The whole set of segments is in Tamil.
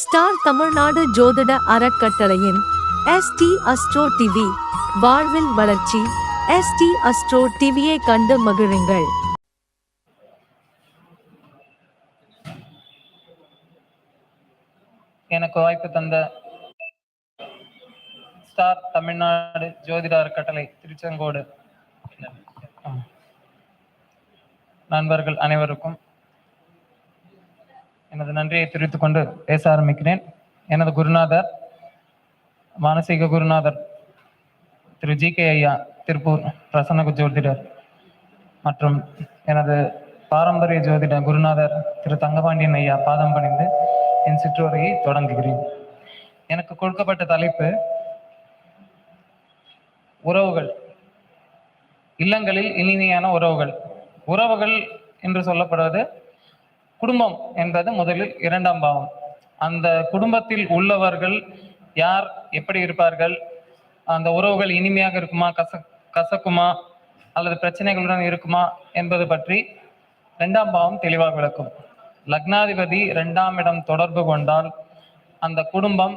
ஸ்டார் தமிழ்நாடு ஜோதிட அறக்கட்டளையின் எஸ்டி அஸ்ட்ரோ டிவி வாழ்வில் வளர்ச்சி. எஸ்டி அஸ்ட்ரோ டிவியை கண்டு மகிழுங்கள். எனக்கு வாய்ப்பு தந்த ஸ்டார் தமிழ்நாடு ஜோதிட அறக்கட்டளை திருச்செங்கோடு. நண்பர்கள் அனைவருக்கும் எனது நன்றியை தெரிவித்துக் கொண்டு பேச ஆரம்பிக்கிறேன். எனது குருநாதர் மானசீக குருநாதர் திரு ஜி கே ஐயா திருப்பூர் பிரசன்ன ஜோதிடர் மற்றும் எனது பாரம்பரிய ஜோதிட குருநாதர் திரு தங்கபாண்டியன் ஐயா பாதம் பணிந்து என் சிற்றுரையை தொடங்குகிறேன். எனக்கு கொடுக்கப்பட்ட தலைப்பு உறவுகள். இல்லங்களில் இனிமையான உறவுகள். உறவுகள் என்று சொல்லப்படுவது குடும்பம் என்பது முதலில் இரண்டாம் பாவம். அந்த குடும்பத்தில் உள்ளவர்கள் யார் எப்படி இருப்பார்கள் அந்த உறவுகள் இனிமையாக இருக்குமா கச கசக்குமா அல்லது பிரச்சனைகளுடன் இருக்குமா என்பது பற்றி இரண்டாம் பாவம் தெளிவாக விளக்கும். லக்னாதிபதி இரண்டாம் இடம் தொடர்பு கொண்டால் அந்த குடும்பம்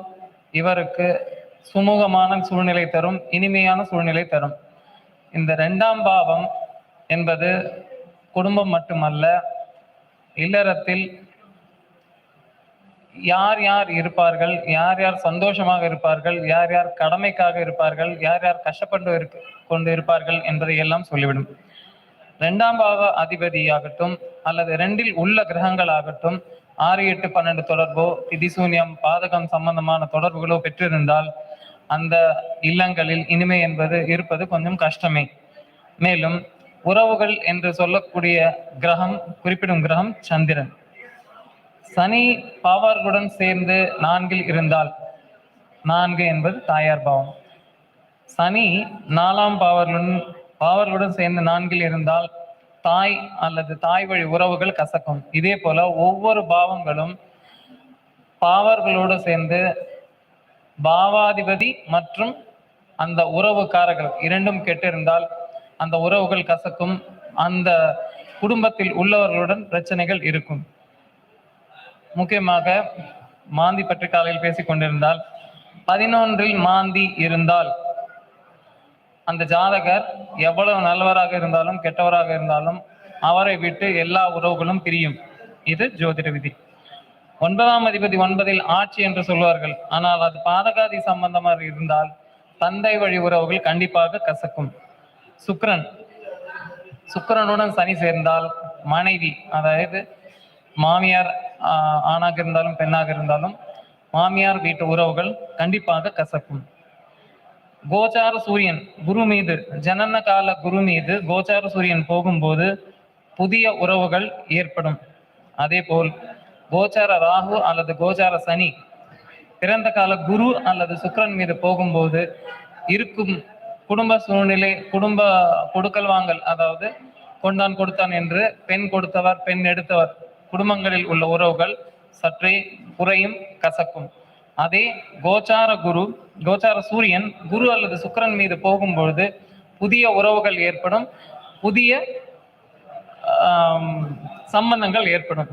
இவருக்கு சுமூகமான சூழ்நிலை தரும் இனிமையான சூழ்நிலை தரும். இந்த இரண்டாம் பாவம் என்பது குடும்பம் மட்டுமல்ல இல்லறத்தில் யார் யார் இருப்பார்கள்? யார் யார் சந்தோஷமாக இருப்பார்கள்? யார் யார் கடமைக்காக இருப்பார்கள்? யார் யார் கஷ்டப்பட்டு இருக்க கொண்டு இருப்பார்கள் என்பதை எல்லாம் சொல்லிவிடும். இரண்டாம் பாவ அதிபதியாகட்டும் அல்லது ரெண்டில் உள்ள கிரகங்கள் ஆகட்டும் ஆறு எட்டு பன்னெண்டு தொடர்போ திதிசூன்யம் பாதகம் சம்பந்தமான தொடர்புகளோ பெற்றிருந்தால் அந்த இல்லங்களில் இனிமை என்பது இருப்பது கொஞ்சம் கஷ்டமே. மேலும் உறவுகள் என்று சொல்லக்கூடிய கிரகம் குறிப்பிடும் கிரகம் சந்திரன். சனி பாவர்களுடன் சேர்ந்து நான்கில் இருந்தால் நான்கு என்பது தாயார் பாவம். சனி நாலாம் பாவர்களுடன் பாவர்களுடன் சேர்ந்து நான்கில் இருந்தால் தாய் அல்லது தாய் வழி உறவுகள் கசக்கும். இதே போல ஒவ்வொரு பாவங்களும் பாவர்களோடு சேர்ந்து பாவாதிபதி மற்றும் அந்த உறவுக்காரர்கள் இரண்டும் கெட்டிருந்தால் அந்த உறவுகள் கசக்கும் அந்த குடும்பத்தில் உள்ளவர்களுடன் பிரச்சனைகள் இருக்கும். முக்கியமாக மாந்தி பற்றி காலையில் பேசிக் கொண்டிருந்தால் பதினொன்றில் மாந்தி இருந்தால் அந்த ஜாதகர் எவ்வளவு நல்லவராக இருந்தாலும் கெட்டவராக இருந்தாலும் அவரை விட்டு எல்லா உறவுகளும் பிரியும். இது ஜோதிட விதி. ஒன்பதாம் அதிபதி ஒன்பதில் ஆட்சி என்று சொல்வார்கள். ஆனால் அது பாதகாதி சம்பந்தமாக இருந்தால் தந்தை வழி உறவுகள் கண்டிப்பாக கசக்கும். சுக்கரன். சுக்கரனுடன் சனி சேர்ந்தால் மனைவி அதாவது மாமியார் ஆணாக இருந்தாலும் பெண்ணாக இருந்தாலும் மாமியார் வீட்டு உறவுகள் கண்டிப்பாக கசக்கும். கோச்சார சூரியன் குரு மீது ஜனன கால குரு மீது கோச்சார சூரியன் போகும்போது புதிய உறவுகள் ஏற்படும். அதே போல் கோச்சார ராகு அல்லது கோச்சார சனி பிறந்த கால குரு அல்லது சுக்கரன் மீது போகும்போது இருக்கும் குடும்ப சூழ்நிலை குடும்ப கொடுக்கல் வாங்கல் அதாவது கொண்டான் கொடுத்தான் என்று பெண் கொடுத்தவர் பெண் எடுத்தவர் குடும்பங்களில் உள்ள உறவுகள் சற்றே குறையும் கசக்கும். அதே கோச்சார குரு கோச்சார சூரியன் குரு அல்லது சுக்கிரன் மீது போகும்பொழுது புதிய உறவுகள் ஏற்படும் புதிய சம்பந்தங்கள் ஏற்படும்.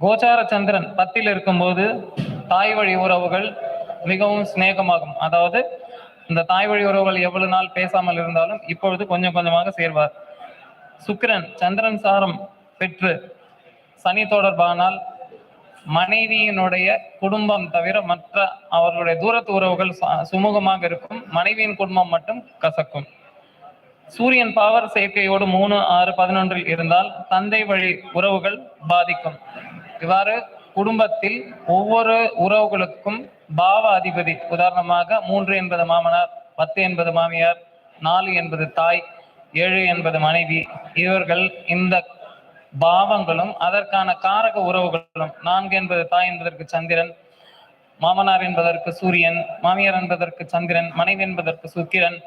கோச்சார சந்திரன் பத்தில் இருக்கும்போது தாய் வழி உறவுகள் மிகவும் சிநேகமாகும். அதாவது இந்த தாய் வழி உறவுகள் எவ்வளவு நாள் பேசாமல் இருந்தாலும் இப்பொழுது கொஞ்சம் கொஞ்சமாக சேர்வார். சுக்கிரன் சந்திரன் சாரம் பெற்று சனி தொடர்பானால் மனைவியினுடைய குடும்பம் தவிர மற்ற அவர்களுடைய தூரத்து உறவுகள் சுமூகமாக இருக்கும். மனைவியின் குடும்பம் மட்டும் கசக்கும். சூரியன் பாவர் சேர்க்கையோடு மூணு ஆறு பதினொன்றில் இருந்தால் தந்தை வழி உறவுகள் பாதிக்கும். இவ்வாறு குடும்பத்தில் ஒவ்வொரு உறவுகளுக்கும் பாவ அதிபதி உதாரணமாக மூன்று என்பது மாமனார் பத்து என்பது மாமியார் நாலு என்பது தாய் ஏழு என்பது மனைவி. இவர்கள் இந்த பாவங்களும் அதற்கான காரக உறவுகளும் நான்கு என்பது தாய் என்பதற்கு சந்திரன் மாமனார் என்பதற்கு சூரியன் மாமியார் என்பதற்கு சந்திரன் மனைவி என்பதற்கு சுக்கிரன்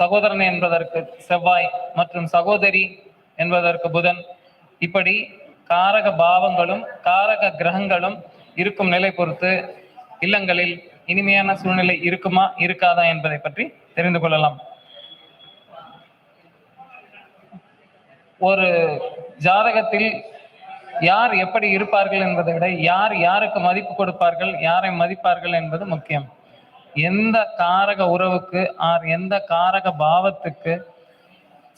சகோதரன் என்பதற்கு செவ்வாய் மற்றும் சகோதரி என்பதற்கு புதன். இப்படி காரக பாவங்களும் காரக கிரகங்களும் இருக்கும் நிலை பொறுத்து இல்லங்களில் இனிமையான சூழ்நிலை இருக்குமா இருக்காதா என்பதை பற்றி தெரிந்து கொள்ளலாம். ஒரு ஜாதகத்தில் யார் எப்படி இருப்பார்கள் என்பதை விட யார் யாருக்கு மதிப்பு கொடுப்பார்கள் யாரை மதிப்பார்கள் என்பது முக்கியம். எந்த காரக உறவுக்கு ஆர் எந்த காரக பாவத்துக்கு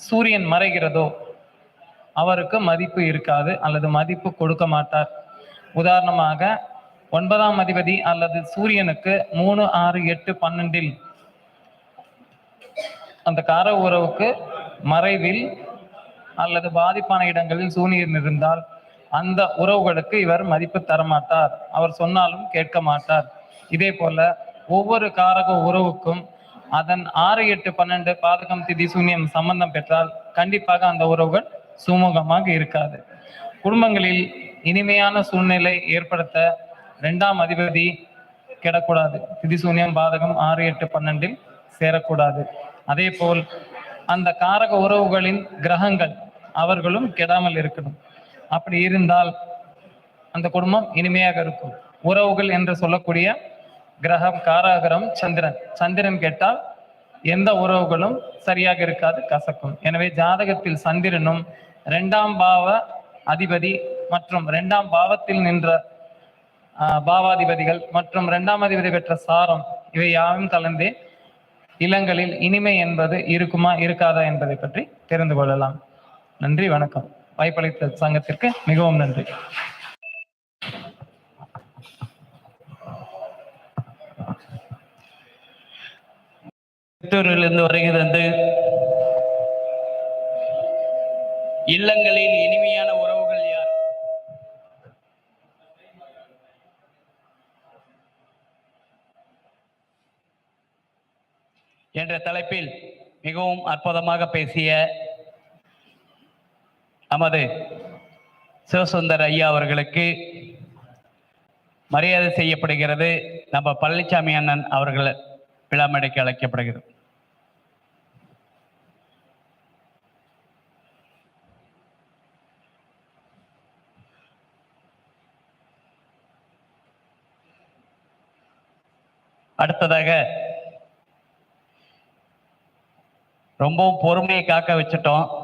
சூரியன் மறைகிறதோ அவருக்கு மதிப்பு இருக்காது அல்லது மதிப்பு கொடுக்க மாட்டார். உதாரணமாக ஒன்பதாம் அதிபதி அல்லது சூரியனுக்கு மூணு ஆறு எட்டு பன்னெண்டில் அந்த கார உறவுக்கு மறைவில் அல்லது பாதிப்பான இடங்களில் சூரியன் இருந்தால் அந்த உறவுகளுக்கு இவர் மதிப்பு தரமாட்டார். அவர் சொன்னாலும் கேட்க மாட்டார். இதே போல ஒவ்வொரு காரக உறவுக்கும் அதன் ஆறு எட்டு பன்னெண்டு பாதகம் திதி சூன்யம் சம்பந்தம் பெற்றால் கண்டிப்பாக அந்த உறவுகள் சுமூகமாக இருக்காது. குடும்பங்களில் இனிமையான சூழ்நிலை ஏற்படுத்த இரண்டாம் அதிபதி கெடக்கூடாது. திதி சூன்யம் பாதகம் ஆறு எட்டு பன்னெண்டில் சேரக்கூடாது. அதே போல் அந்த காரக உறவுகளின் கிரகங்கள் அவர்களும் கெடாமல் இருக்கணும். அப்படி இருந்தால் அந்த குடும்பம் இனிமையாக இருக்கும். உறவுகள் என்று சொல்லக்கூடிய கிரகம் காராகரம் சந்திரன். சந்திரன் கேட்டால் எந்த உறவுகளும் சரியாக இருக்காது கசக்கும். எனவே ஜாதகத்தில் சந்திரனும் இரண்டாம் பாவ அதிபதி மற்றும் இரண்டாம் பாவத்தில் நின்ற பாவாதிபதிகள் மற்றும் இரண்டாம் அதிபதி பெற்ற சாரம் இவை யாவும் கலந்தே இல்லங்களில் இனிமை என்பது இருக்குமா இருக்காதா என்பதை பற்றி தெரிந்து கொள்ளலாம். நன்றி வணக்கம். வாய்ப்பளித்த சங்கத்திற்கு மிகவும் நன்றி. சித்தூரிலிருந்து வருகிறது இல்லங்களில் இனிமையான உறவுகள் யார் என்ற தலைப்பில் மிகவும் அற்புதமாக பேசிய நமது சிவசுந்தர் ஐயா அவர்களுக்கு மரியாதை செய்யப்படுகிறது. நம்ம பழனிசாமி அண்ணன் அவர்கள் விழாமேடைக்கு அழைக்கப்படுகிறது. அடுத்ததாக ரொம்பவும் பொறுமையை காக்க வச்சுட்டோம்.